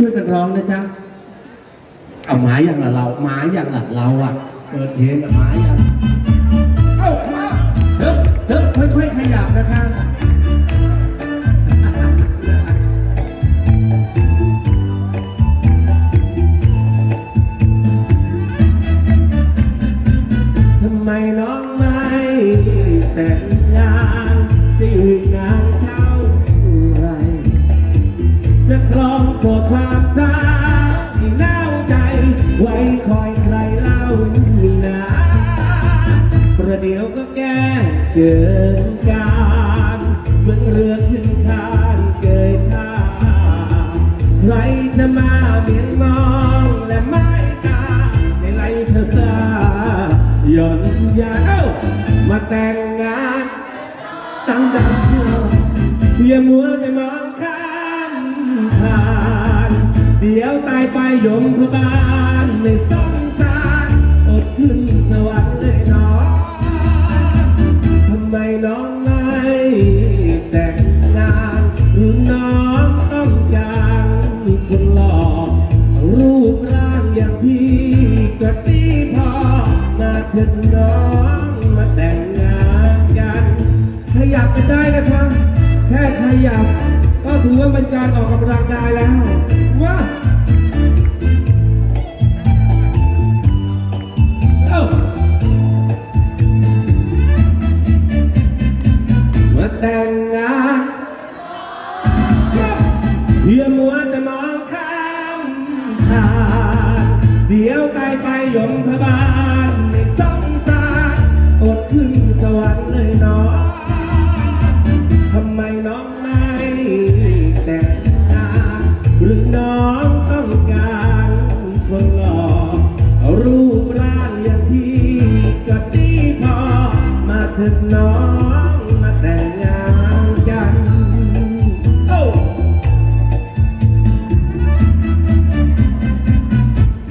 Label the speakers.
Speaker 1: ช่วยกันร้องนะจ๊ะเอาหมาอย่างละเราหมาอย่างละเราอะ เปิดเพลงกับหมาอย่างเอ้ามาเดิบเดิบค่อยๆขยับนะคะทำไมน้องไม่แต่ง โสดความสาที่น่าวใจ ไว้คอยใครเล่านะประเดี๋ยวก็แก้เกินการเหมือนเรือขึ้นคานเกยท่าใครจะมาเมียนมองและไม่ตาในไรเธอคลาหย่อนยาเอ้ามาแต่งงานตั้งดังเชื่ออย่ามัวแต่ม ยวตายไปยมพบาลในสงสารอดขึ้นสวรรค์เลยน้องทำไมน้องไม่แต่งงานหรือน้องต้องการคนหล่อรูปร่างอย่างพี่ก็ดีพอมาเถิดน้องมาแต่งงานกันขยับกันได้นะคะแค่ขยับก็ถือว่าเป็นการออกกำลังกายแล้ว แต่งงานเย่ามัวแต่มองข้ามผ่านเดี๋ยวตายไปยมพบา